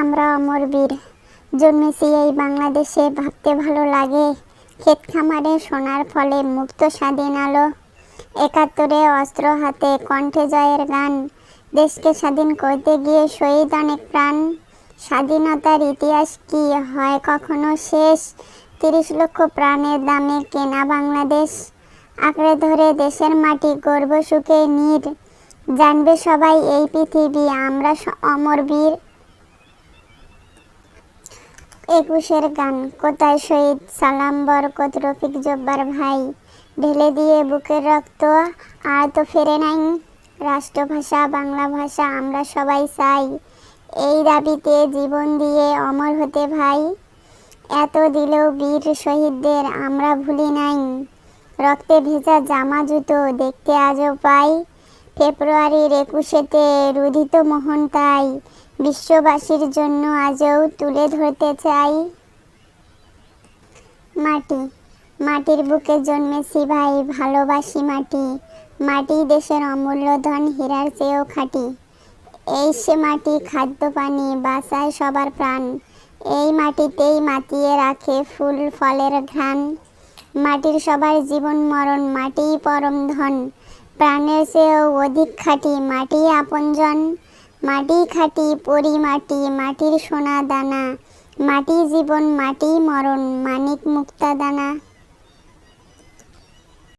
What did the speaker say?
আমরা অমর বীর। জন্মেছি এই বাংলাদেশে, ভাবতে ভালো লাগে। ক্ষেত খামারে সোনার ফলে মুক্ত স্বাধীন আলো। একাত্তরে অস্ত্র হাতে কণ্ঠে জয়ের গান। দেশকে স্বাধীন করতে গিয়ে শহীদ অনেক প্রাণ। স্বাধীনতার ইতিহাস কি হয় কখনো শেষ? তিরিশ লক্ষ প্রাণের দামে কেনা বাংলাদেশ। আঁকড়ে ধরে দেশের মাটি গর্ব সুখে নীর। জানবে সবাই এই পৃথিবী, আমরা অমর বীর। একুশের গান। কোথায় শহীদ সালাম বরকত রফিক জব্বার ভাই? ঢেলে দিয়ে বুকের রক্ত, আর তো ফেরে নাই। রাষ্ট্রভাষা, বাংলা ভাষা আমরা সবাই চাই। এই দাবিতে জীবন দিয়ে অমর হতে ভাই। এত দিলেও বীর শহীদদের আমরা ভুলি নাই। রক্তে ভেজা জামা জুতো দেখতে আজও পাই। ফেব্রুয়ারির একুশেতে রুধিত মোহন তাই বিশ্ববাসীর জন্য আজও তুলে ধরতে চাই। মাটি, মাটির বুকে জন্মেছি ভাই ভালোবাসি মাটি মাটি দেশের অমূল্য ধন হীরার চেয়েও খাঁটি। এই সে মাটি খাদ্য পানি বাঁচায় সবার প্রাণ, এই মাটিতেই মাতিয়ে রাখে ফুল ফলের ঘ্রাণ। মাটির সবার জীবন মরণ মাটিই পরম ধন প্রাণের চেয়েও অধিক খাটি মাটি আপনজন। মাটি খাটি পরি মাটি মাটির সোনা দানা। মাটি জীবন, মাটি মরণ, মানিক মুক্তা দানা।